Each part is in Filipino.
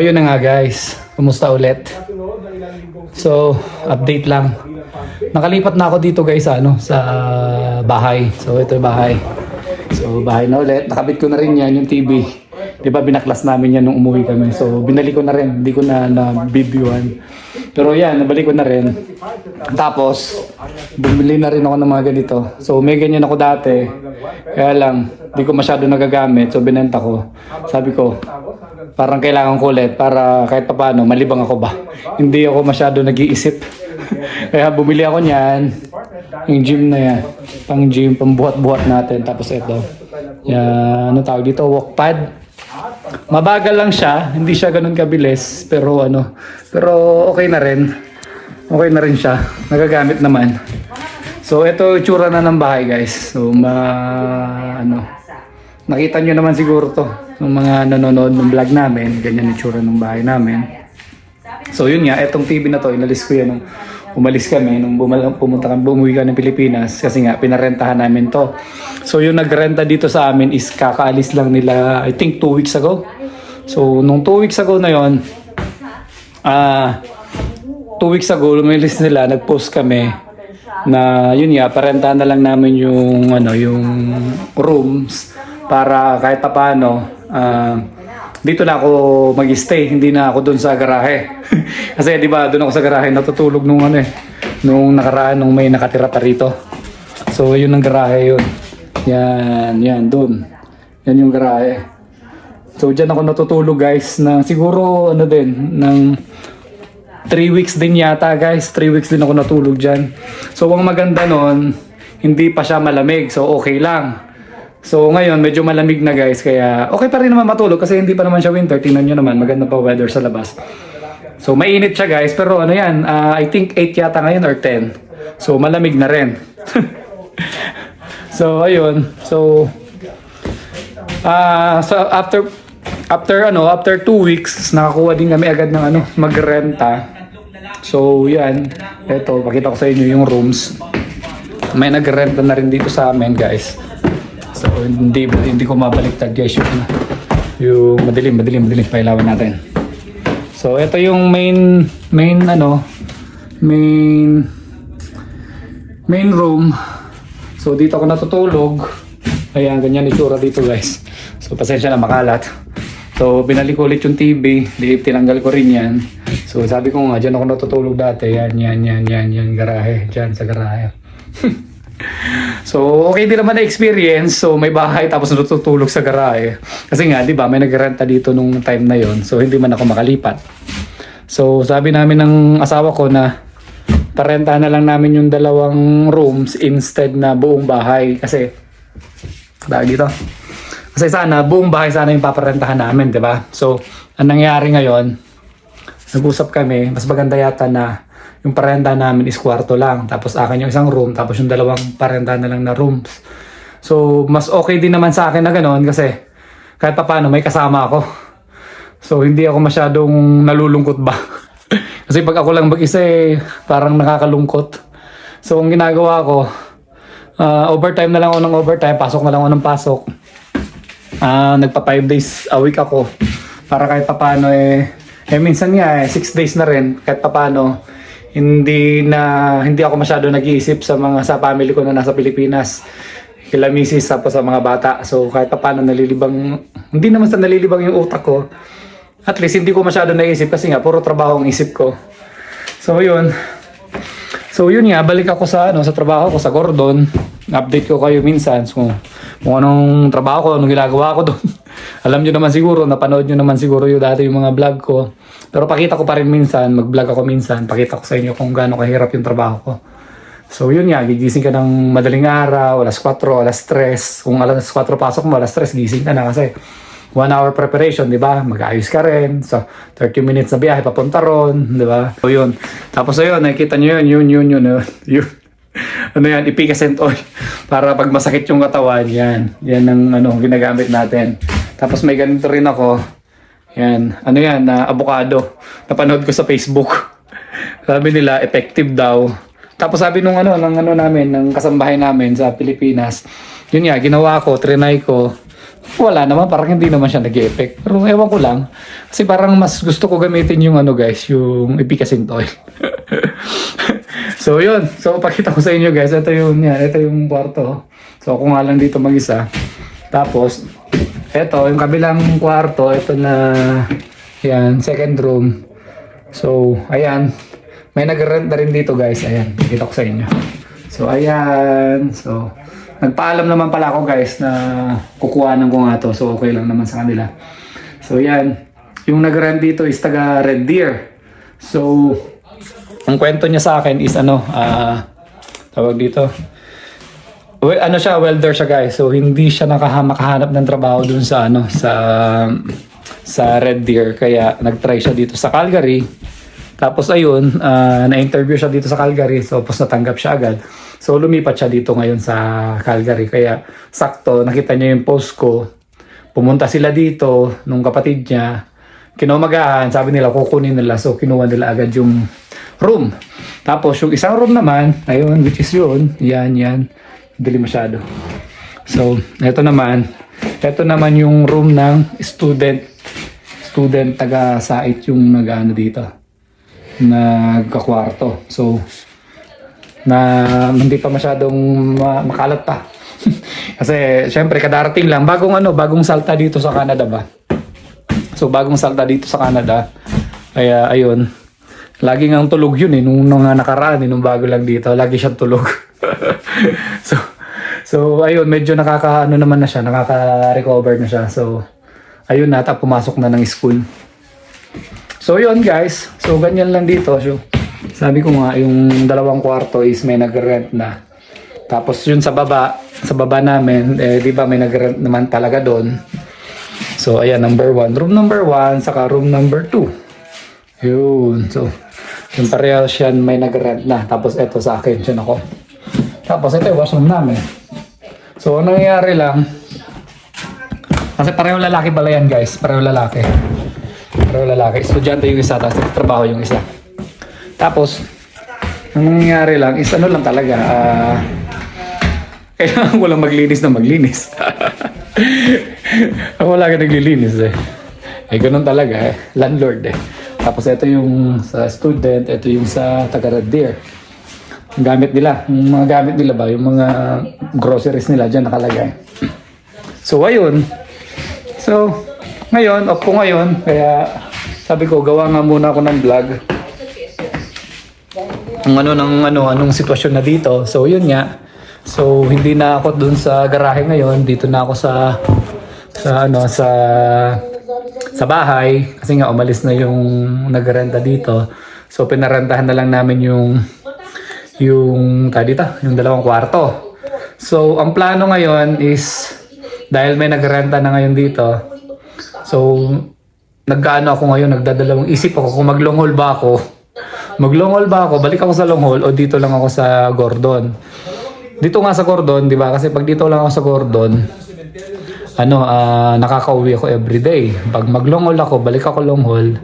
So, ayun na nga guys. Kumusta ulit? So, update lang. Nakalipat na ako dito guys ano, sa bahay. So, ito yung bahay. So, bahay na ulit. Nakabit ko na rin yan, yung TV. Di ba binaklas namin yan nung umuwi kami. So, binalik ko na rin. Hindi ko na na-bibyuan. Pero yan, nabalik ko na rin. Tapos, bumili na rin ako ng mga ganito. So, may ganyan ako dati. Kaya lang, di ko masyado nagagamit. So, binenta ko. Sabi ko, parang kailangan ko ulit para kahit papaano, malibang ako ba. Hindi ako masyado nag-iisip. Kaya bumili ako niyan. Yung gym na yan. Pang gym, pang buhat-buhat natin. Tapos ito. Yan, ano tawag dito? Walk pad. Mabagal lang siya, hindi siya ganun kabilis, pero ano, pero okay na rin. Okay na rin siya. Nagagamit naman. So ito itsura na ng bahay, guys. So ma ano, nakita nyo naman siguro to ng mga nanonood ng vlog namin, ganyan yung ng bahay namin. So yun nga, etong TV na to, inalis ko yan nung umalis kami, nung bumal- pumunta kami, bumuwi kami ng Pilipinas kasi nga pinarentahan namin to. So yung nagrenta dito sa amin is kakaalis lang nila, I think 2 weeks ago. So nung 2 weeks ago na yon ah 2 weeks ago, lumilis nila, nag-post kami na yun nga, parentahan na lang namin yung ano, yung rooms para kahit papaano ah dito na ako mag-stay, hindi na ako doon sa garahe. Kasi 'di ba, doon ako sa garahe natutulog nung ano eh, nung nakaraan nung may nakatira pa rito. So yun ang garahe yun. Yan, yan doon. Yan yung garahe. So diyan ako natutulog guys na siguro ano din ng 3 weeks din yata guys. 3 weeks din ako natulog dyan. So ang maganda nun, hindi pa siya malamig. So okay lang. So ngayon medyo malamig na guys. Kaya okay pa rin naman matulog kasi hindi pa naman siya winter. Tingnan nyo naman maganda pa weather sa labas. So mainit siya guys. Pero ano yan, ah, I think 8 yata ngayon or 10. So malamig na rin. so ayun. So Ah, so after after ano, after two weeks, nakakuha din kami agad ng ano, magrenta. So, yan. Ito, pakita ko sa inyo yung rooms. May nagrenta na rin dito sa amin, guys. So, hindi hindi ko mabaliktad, guys, yung yung madilim, madilim, madilim pailawan natin. So, ito yung main main ano, main main room. So, dito ako natutulog. Ayan, ganyan itsura dito guys. So, pasensya na makalat. So, binalik ko ulit yung TV. Di, tinanggal ko rin yan. So, sabi ko nga, dyan ako natutulog dati. Yan, yan, yan, yan, yan, garahe. Dyan sa garahe. so, okay din naman na experience. So, may bahay tapos natutulog sa garahe. Kasi nga, di ba, may nagrenta dito nung time na yon So, hindi man ako makalipat. So, sabi namin ng asawa ko na parenta na lang namin yung dalawang rooms instead na buong bahay. Kasi, dahil dito. Kasi sana, buong bahay sana yung paparentahan namin, di ba? So, ang nangyari ngayon, nag-usap kami, mas maganda yata na yung parenta namin is kwarto lang. Tapos akin yung isang room, tapos yung dalawang parenta na lang na rooms. So, mas okay din naman sa akin na gano'n kasi kahit pa paano, may kasama ako. So, hindi ako masyadong nalulungkot ba? kasi pag ako lang mag-isa eh, parang nakakalungkot. So, ang ginagawa ko, Ah, overtime na lang ako ng overtime, pasok na lang ako ng pasok. Ah, nagpa 5 days a week ako. Para kahit papaano eh, eh minsan nga eh, 6 days na rin, kahit papaano, hindi na, hindi ako masyado nag-iisip sa mga, sa family ko na nasa Pilipinas. Kila misis, tapos sa mga bata. So kahit papaano nalilibang, hindi naman sa nalilibang yung utak ko. At least hindi ko masyado naisip kasi nga, puro trabaho ang isip ko. So yun, So yun nga, balik ako sa ano sa trabaho ko sa Gordon. Update ko kayo minsan kung, kung anong trabaho ko, anong ginagawa ko doon. Alam nyo naman siguro, napanood nyo naman siguro yung dati yung mga vlog ko. Pero pakita ko pa rin minsan, mag-vlog ako minsan, pakita ko sa inyo kung gaano kahirap yung trabaho ko. So yun nga, gigising ka ng madaling araw, alas 4, alas 3. Kung alas 4 pasok mo, alas 3, gising ka na kasi one hour preparation, di ba? Mag-ayos ka rin. So, 30 minutes na biyahe papunta ron, di ba? So, yun. Tapos, ayun, nakikita nyo yun, yun, yun, yun, yun. yun. ano yan, ipicacent oil. Para pag masakit yung katawan, yan. Yan ang ano, ginagamit natin. Tapos, may ganito rin ako. Yan. Ano yan, na avocado. Napanood ko sa Facebook. Sabi nila, effective daw. Tapos sabi nung ano, ng ano namin, ng kasambahay namin sa Pilipinas, yun nga, ginawa ko, trinay ko, wala naman, parang hindi naman siya nag-effect. Pero ewan ko lang. Kasi parang mas gusto ko gamitin yung ano guys, yung epicacing oil. so yun. So pakita ko sa inyo guys. Ito yung, yan, ito yung kwarto. So ako nga lang dito mag-isa. Tapos, ito, yung kabilang kwarto, ito na, yan, second room. So, ayan. May nag-rent na rin dito guys. Ayan, kita ko sa inyo. So, ayan. So, nagpaalam naman pala ako guys na kukuhanan ko nga to. So, okay lang naman sa kanila. So, yan. Yung nag-rent dito is taga Red Deer. So, ang kwento niya sa akin is ano, ah, tawag dito. Well, ano siya, welder siya guys. So, hindi siya nakaha- makahanap ng trabaho dun sa ano, sa sa Red Deer. Kaya nag-try siya dito sa Calgary. Tapos ayun, ah, na-interview siya dito sa Calgary. So, tapos natanggap siya agad. So, lumipat siya dito ngayon sa Calgary. Kaya, sakto, nakita niya yung post ko. Pumunta sila dito, nung kapatid niya. Kinumagahan, sabi nila, kukunin nila. So, kinuha nila agad yung room. Tapos, yung isang room naman, ayun, which is yun, yan, yan. Dili masyado. So, ito naman, ito naman yung room ng student. Student taga Sait yung nag-ano dito. Nagkakwarto. So, na hindi pa masyadong ma- makalat pa. Kasi syempre kadarating lang bagong ano, bagong salta dito sa Canada ba. So bagong salta dito sa Canada. Kaya ayun. Lagi ngang tulog yun eh nung mga nakaraan eh, nung bago lang dito, lagi siyang tulog. so ayun, medyo nakaka ano naman na siya, nakaka-recover na siya. So ayun na, tapos pumasok na ng school. So yun guys, so ganyan lang dito. So, sabi ko nga, yung dalawang kwarto is may nag-rent na. Tapos yun sa baba, sa baba namin, eh, di ba may nag-rent naman talaga doon. So ayan, number one. Room number one, saka room number two. Yun. So, yung parehas yan may nag-rent na. Tapos eto sa akin, siya ako. Tapos ito yung washroom namin. So, ang nangyayari lang, kasi pareho lalaki pala yan guys. Pareho lalaki. Pareho lalaki. Estudyante yung isa, tapos trabaho yung isa. Tapos, ang nangyayari lang is ano lang talaga, ah, kailangan ko lang maglinis na maglinis. Ako wala ka naglilinis eh. Eh, ganun talaga eh. Landlord eh. Tapos ito yung sa student, ito yung sa taga Red Deer. Gamit nila, yung mga gamit nila ba, yung mga groceries nila dyan nakalagay. So, ayun. So, ngayon, off ko ngayon, kaya sabi ko, gawa nga muna ako ng vlog. Ang ano ng ano, anong sitwasyon na dito. So, yun nga. So, hindi na ako dun sa garahe ngayon. Dito na ako sa sa ano sa sa bahay kasi nga umalis na yung nagrenta dito. So pinarentahan na lang namin yung yung ta dito, yung dalawang kwarto. So ang plano ngayon is dahil may nagrenta na ngayon dito. So nagkaano ako ngayon, nagdadalawang isip ako kung mag long haul ba ako. Mag long haul ba ako, balik ako sa long o dito lang ako sa Gordon. Dito nga sa Gordon, di ba? Kasi pag dito lang ako sa Gordon, ano, ah, nakakauwi ako everyday. Pag mag-long haul ako, balik ako long haul,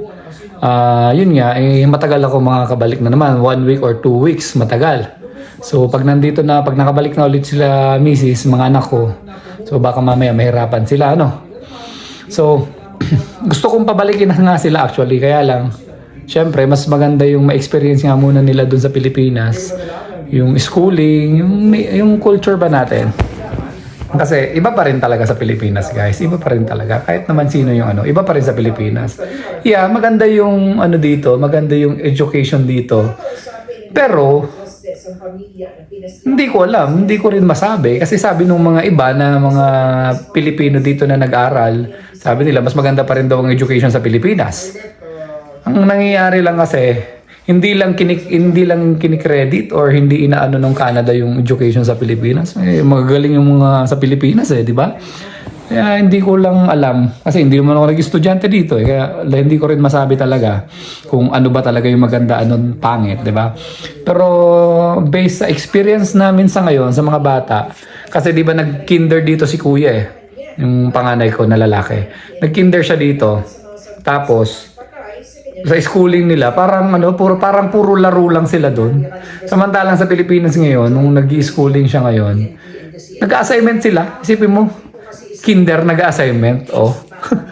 ah, yun nga, eh, matagal ako makakabalik na naman. One week or two weeks, matagal. So, pag nandito na, pag nakabalik na ulit sila, misis, mga anak ko, so baka mamaya mahirapan sila, ano. So, gusto kong pabalikin na nga sila actually, kaya lang, syempre, mas maganda yung ma-experience nga muna nila dun sa Pilipinas. Yung schooling, yung, yung culture ba natin. Kasi iba pa rin talaga sa Pilipinas, guys. Iba pa rin talaga. Kahit naman sino yung ano, iba pa rin sa Pilipinas. Yeah, maganda yung ano dito, maganda yung education dito. Pero hindi ko alam, hindi ko rin masabi kasi sabi nung mga iba na mga Pilipino dito na nag-aral, sabi nila mas maganda pa rin daw ang education sa Pilipinas. Ang nangyayari lang kasi hindi lang kinik hindi lang kinikredit or hindi inaano ng Canada yung education sa Pilipinas. Eh, magagaling yung mga sa Pilipinas eh, di ba? Kaya hindi ko lang alam kasi hindi naman ako nag-estudyante dito eh. Kaya hindi ko rin masabi talaga kung ano ba talaga yung maganda anong pangit, di ba? Pero based sa experience namin sa ngayon sa mga bata, kasi di ba nag-kinder dito si Kuya eh, yung panganay ko na lalaki. Nag-kinder siya dito. Tapos sa schooling nila, parang ano, puro parang puro laro lang sila doon. Samantalang sa Pilipinas ngayon, nung nag-schooling siya ngayon, nag-assignment sila. Isipin mo, kinder nag-assignment. Oh.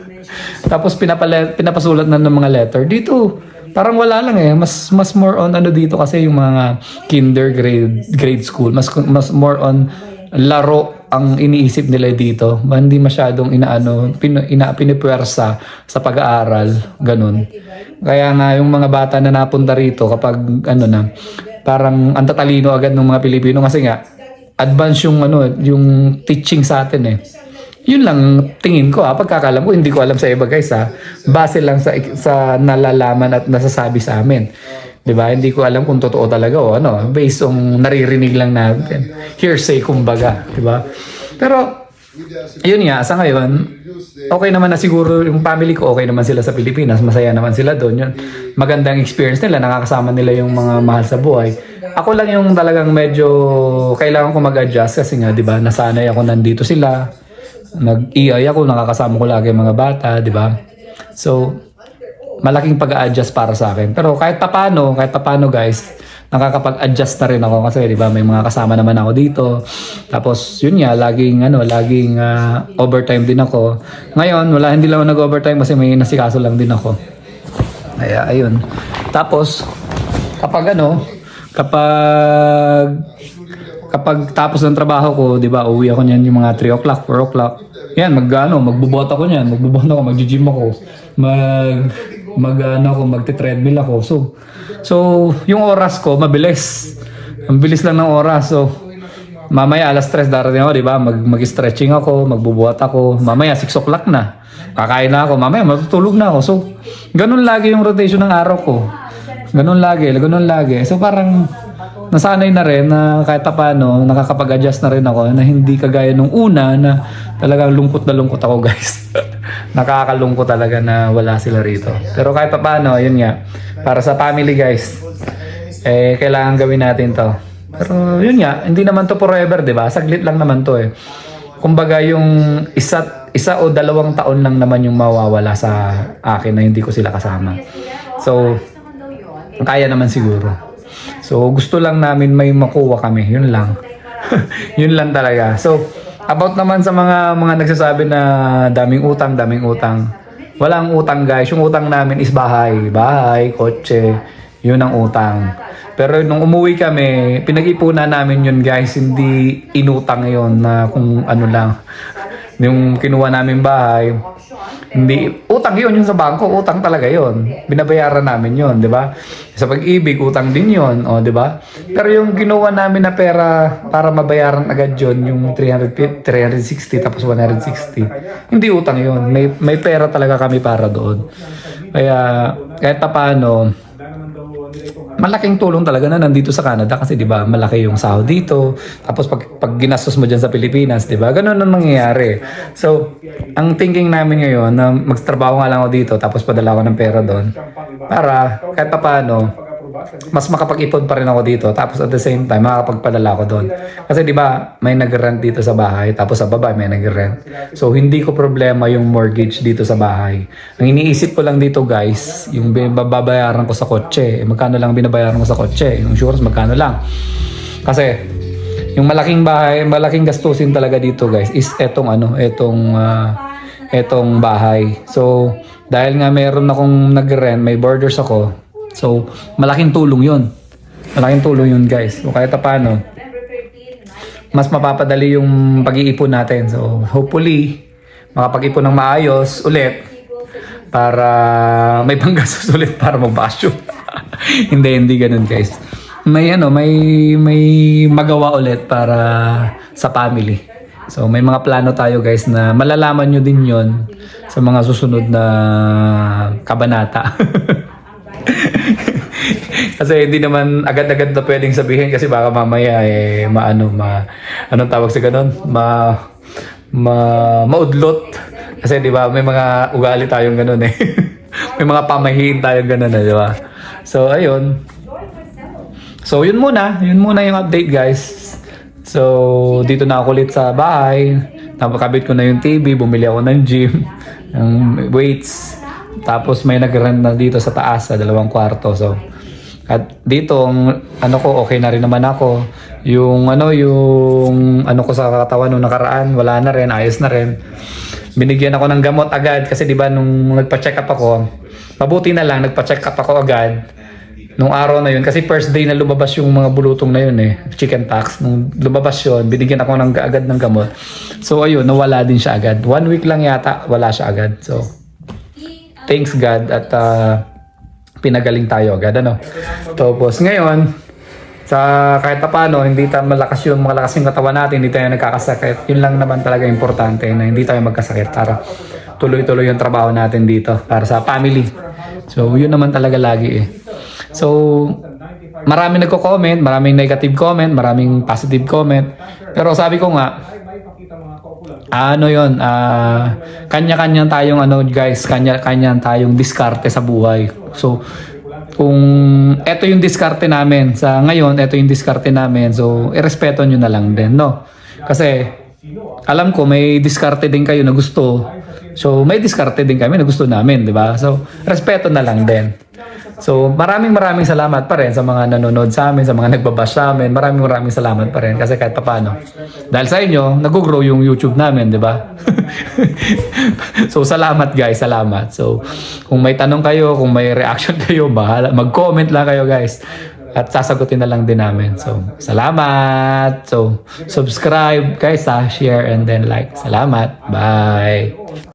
Tapos pinapala, pinapasulat na ng mga letter. Dito, parang wala lang eh. Mas mas more on ano dito kasi yung mga kinder grade grade school. Mas mas more on laro ang iniisip nila dito. Hindi masyadong inaano, pin, ina, pinipwersa sa pag-aaral, ganun. Kaya nga yung mga bata na napunta rito kapag ano na, parang ang tatalino agad ng mga Pilipino kasi nga advance yung ano, yung teaching sa atin eh. Yun lang tingin ko ha, pagkakalam ko, hindi ko alam sa iba guys ha. Base lang sa, sa nalalaman at nasasabi sa amin. 'Di ba? Hindi ko alam kung totoo talaga o ano, based on naririnig lang natin. Hearsay kumbaga, 'di ba? Pero yun nga, sa ngayon, okay naman na siguro yung family ko, okay naman sila sa Pilipinas, masaya naman sila doon. Yun, magandang experience nila, nakakasama nila yung mga mahal sa buhay. Ako lang yung talagang medyo kailangan ko mag-adjust kasi nga, di ba, nasanay ako nandito sila. Nag-EI ako, nakakasama ko lagi yung mga bata, di ba? So, malaking pag-a-adjust para sa akin. Pero kahit tapano, kahit tapano guys, nakakapag-adjust na rin ako kasi 'di ba may mga kasama naman ako dito. Tapos yun nga laging ano, laging ah, overtime din ako. Ngayon wala hindi lang ako nag-overtime kasi may nasikaso lang din ako. Kaya ayun. Tapos kapag ano, kapag kapag tapos ng trabaho ko, 'di ba, uwi ako niyan yung mga 3 o'clock, 4 o'clock. Yan, mag ano, magbubuhat ako niyan, magbubuhat ako, magji-gym ako. Mag mag ano ako, magte-treadmill ako. So so yung oras ko mabilis. Ang bilis lang ng oras. So mamaya alas 3 darating ako, 'di ba? Mag mag-stretching ako, magbubuhat ako. Mamaya 6 o'clock na. Kakain na ako, mamaya matutulog na ako. So ganun lagi yung rotation ng araw ko. Ganun lagi, ganun lagi. So parang nasanay na rin na kahit paano nakakapag-adjust na rin ako na hindi kagaya nung una na talagang lungkot na lungkot ako guys. Nakakalungkot talaga na wala sila rito. Pero kahit paano, yun nga, para sa family guys, eh kailangan gawin natin to. Pero yun nga, hindi naman to forever, 'di ba? Saglit lang naman to eh. Kumbaga yung isa isa o dalawang taon lang naman yung mawawala sa akin na hindi ko sila kasama. So, kaya naman siguro. So, gusto lang namin may makuha kami. Yun lang. Yun lang talaga. So, about naman sa mga mga nagsasabi na daming utang, daming utang. Walang utang guys. Yung utang namin is bahay. Bahay, kotse. Yun ang utang. Pero nung umuwi kami, pinag-ipunan namin yun guys. Hindi inutang yon na kung ano lang. Yung kinuha namin bahay, hindi, utang yun yung sa bangko, utang talaga yun. Binabayaran namin yun, di ba? Sa pag-ibig, utang din yun, o di ba? Pero yung ginawa namin na pera para mabayaran agad yun, yung 300, 360 tapos 160, hindi utang yun. May, may pera talaga kami para doon. Kaya, kahit pa paano, malaking tulong talaga na nandito sa Canada kasi 'di ba malaki yung sahod dito. Tapos pag, pag ginastos mo diyan sa Pilipinas 'di ba ganun ang nangyayari. So ang thinking namin ngayon na magtrabaho nga lang ako dito tapos padala ko ng pera doon para kahit pa paano mas makapag-ipon pa rin ako dito. Tapos at the same time makakapagpadala ako doon. Kasi 'di ba may nag-rent dito sa bahay tapos sa baba may nag-rent. So hindi ko problema yung mortgage dito sa bahay. Ang iniisip ko lang dito guys yung babayaran ko sa kotse. Eh, magkano lang binabayaran ko sa kotse? Yung insurance magkano lang? Kasi yung malaking bahay malaking gastusin talaga dito guys is etong ano etong ah, etong bahay. So dahil nga meron akong nag-rent may borders ako So, malaking tulong yun. Malaking tulong yun guys. So, kahit pa paano, mas mapapadali yung pag-iipon natin. So, hopefully, makapag-ipon ng maayos ulit para may panggastos ulit para magbasyo. hindi, hindi ganun guys. May ano, may may magawa ulit para sa family. So may mga plano tayo guys na malalaman nyo din yon sa mga susunod na kabanata. kasi hindi naman agad-agad na pwedeng sabihin kasi baka mamaya eh maano ma anong tawag sa ganun? Ma ma maudlot. Kasi di ba may mga ugali tayong ganun eh. May mga pamahiin tayong ganun eh, di ba? So ayun. So yun muna. Yun muna yung update guys. So dito na ako ulit sa bahay. Napakabit ko na yung TV bumili ako ng gym ng weights. Tapos may nag-rent na dito sa taas sa dalawang kwarto. So at dito ang ano ko okay na rin naman ako. Yung ano, yung ano ko sa katawan nung nakaraan, wala na rin, ayos na rin. Binigyan ako ng gamot agad kasi 'di ba nung nagpa-check up ako, mabuti na lang nagpa-check up ako agad nung araw na yun kasi first day na lumabas yung mga bulutong na yun eh, chicken pox. Nung lumabas yun, binigyan ako ng agad ng gamot. So ayun, nawala din siya agad. One week lang yata, wala siya agad. So thanks God at ah, pinagaling tayo agad ano. Tapos ngayon, sa kahit pa paano, hindi tayo malakas yung mga lakas yung katawan natin, hindi tayo nagkakasakit. Yun lang naman talaga importante na hindi tayo magkasakit para tuloy-tuloy yung trabaho natin dito para sa family. So, yun naman talaga lagi eh. So, marami nagko-comment, maraming negative comment, maraming positive comment. Pero sabi ko nga, ano yon ah kanya-kanya tayong ano guys, kanya-kanya tayong diskarte sa buhay. So, kung eto yung diskarte namin sa ngayon, eto yung diskarte namin. So, irespeto nyo na lang din, no? Kasi alam ko may diskarte din kayo na gusto. So, may diskarte din kami na gusto namin, di ba? So, respeto na lang din. So, maraming maraming salamat pa rin sa mga nanonood sa amin, sa mga nagbabash sa amin. Maraming maraming salamat pa rin kasi kahit paano. Dahil sa inyo, nag-grow yung YouTube namin, di ba? so, salamat guys, salamat. So, kung may tanong kayo, kung may reaction kayo, bahala. Mag-comment lang kayo guys. At sasagutin na lang din namin. So, salamat. So, subscribe guys ha, share and then like. Salamat. Bye.